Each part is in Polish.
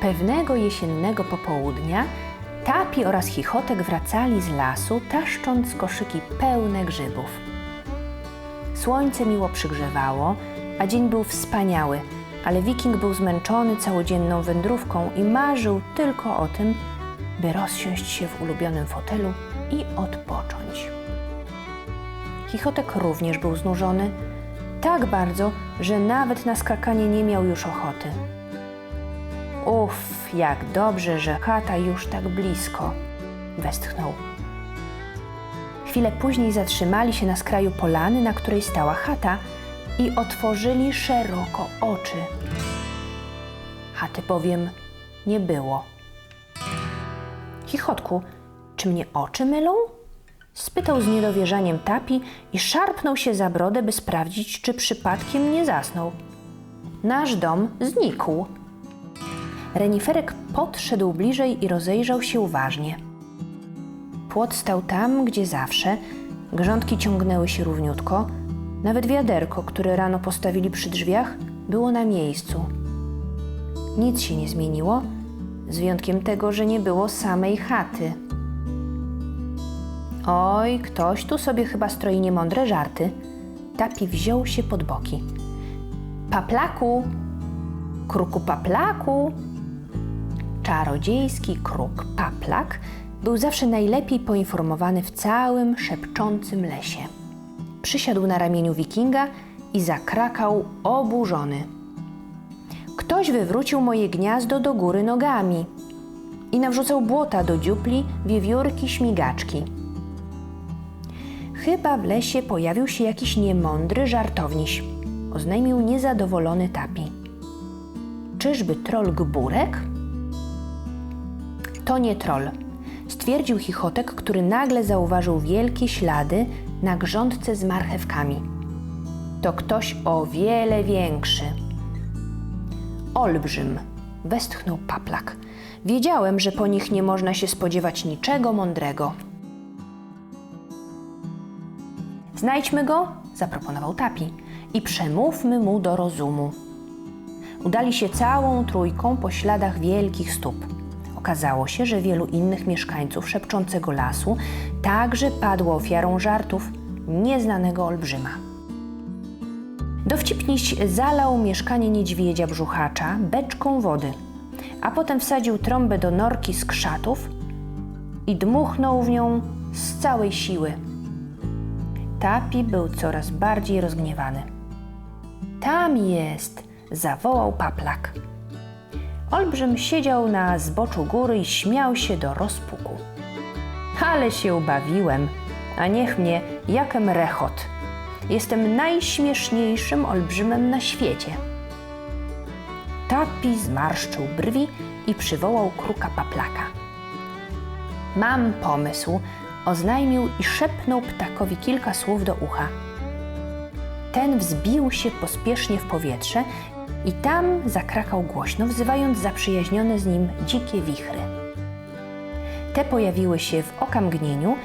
Pewnego jesiennego popołudnia Tapi oraz Chichotek wracali z lasu, taszcząc koszyki pełne grzybów. Słońce miło przygrzewało, a dzień był wspaniały, ale wiking był zmęczony całodzienną wędrówką i marzył tylko o tym, by rozsiąść się w ulubionym fotelu i odpocząć. Chichotek również był znużony, tak bardzo, że nawet na skakanie nie miał już ochoty. Uff, jak dobrze, że chata już tak blisko, westchnął. Chwilę później zatrzymali się na skraju polany, na której stała chata i otworzyli szeroko oczy. Chaty bowiem nie było. Chichotku, czy mnie oczy mylą? Spytał z niedowierzaniem Tapi i szarpnął się za brodę, by sprawdzić, czy przypadkiem nie zasnął. Nasz dom znikł. Reniferek podszedł bliżej i rozejrzał się uważnie. Płot stał tam, gdzie zawsze, grządki ciągnęły się równiutko, nawet wiaderko, które rano postawili przy drzwiach, było na miejscu. Nic się nie zmieniło, z wyjątkiem tego, że nie było samej chaty. Oj, ktoś tu sobie chyba stroi niemądre żarty. Tapi wziął się pod boki. Paplaku! Kruku paplaku! Czarodziejski kruk paplak był zawsze najlepiej poinformowany w całym szepczącym lesie. Przysiadł na ramieniu wikinga i zakrakał oburzony. Ktoś wywrócił moje gniazdo do góry nogami i nawrzucał błota do dziupli, wiewiórki, śmigaczki. Chyba w lesie pojawił się jakiś niemądry żartowniś, oznajmił niezadowolony Tapi. Czyżby troll Gburek? To nie troll, stwierdził Chichotek, który nagle zauważył wielkie ślady na grządce z marchewkami. To ktoś o wiele większy. Olbrzym, westchnął Paplak. Wiedziałem, że po nich nie można się spodziewać niczego mądrego. Znajdźmy go, zaproponował Tapi, i przemówmy mu do rozumu. Udali się całą trójką po śladach wielkich stóp. Okazało się, że wielu innych mieszkańców szepczącego lasu także padło ofiarą żartów nieznanego olbrzyma. Dowcipniś zalał mieszkanie niedźwiedzia brzuchacza beczką wody, a potem wsadził trąbę do norki z krzatów i dmuchnął w nią z całej siły. Tapi był coraz bardziej rozgniewany. Tam jest! zawołał paplak. Olbrzym siedział na zboczu góry i śmiał się do rozpuku. Ale się ubawiłem, a niech mnie jakem rechot. Jestem najśmieszniejszym olbrzymem na świecie. Tapi zmarszczył brwi i przywołał kruka paplaka. Mam pomysł, oznajmił i szepnął ptakowi kilka słów do ucha. Ten wzbił się pospiesznie w powietrze i tam zakrakał głośno, wzywając zaprzyjaźnione z nim dzikie wichry. Te pojawiły się w okamgnieniu,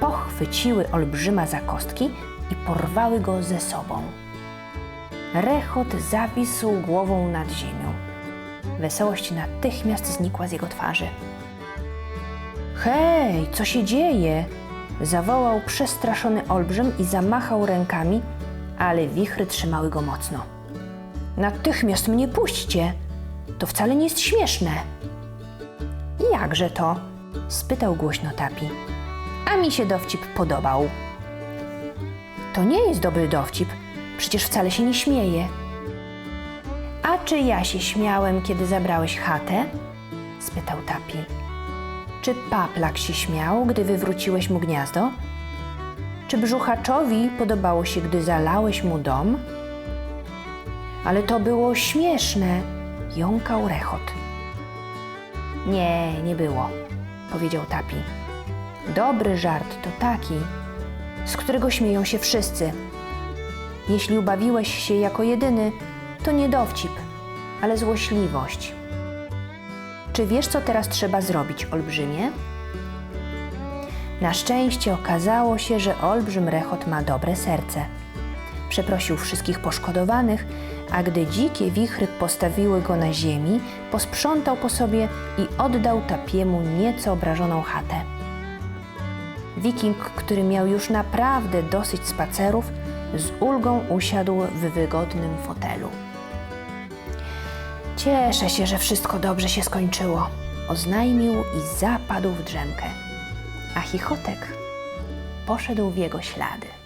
pochwyciły olbrzyma za kostki i porwały go ze sobą. Rechot zawisł głową nad ziemią. Wesołość natychmiast znikła z jego twarzy. Hej, co się dzieje? Zawołał przestraszony olbrzym i zamachał rękami, ale wichry trzymały go mocno. Natychmiast mnie puśćcie! To wcale nie jest śmieszne. Jakże to? spytał głośno Tapi. A mi się dowcip podobał. To nie jest dobry dowcip, przecież wcale się nie śmieje. A czy ja się śmiałem, kiedy zabrałeś chatę? spytał Tapi. Czy paplak się śmiał, gdy wywróciłeś mu gniazdo? Czy brzuchaczowi podobało się, gdy zalałeś mu dom? Ale to było śmieszne, jąkał rechot. Nie, nie było, powiedział Tapi. Dobry żart to taki, z którego śmieją się wszyscy. Jeśli ubawiłeś się jako jedyny, to nie dowcip, ale złośliwość. Czy wiesz, co teraz trzeba zrobić, olbrzymie? Na szczęście okazało się, że olbrzym rechot ma dobre serce. Przeprosił wszystkich poszkodowanych, a gdy dzikie wichry postawiły go na ziemi, posprzątał po sobie i oddał tapiemu nieco obrażoną chatę. Wiking, który miał już naprawdę dosyć spacerów, z ulgą usiadł w wygodnym fotelu. Cieszę się, że wszystko dobrze się skończyło, oznajmił i zapadł w drzemkę. A chichotek poszedł w jego ślady.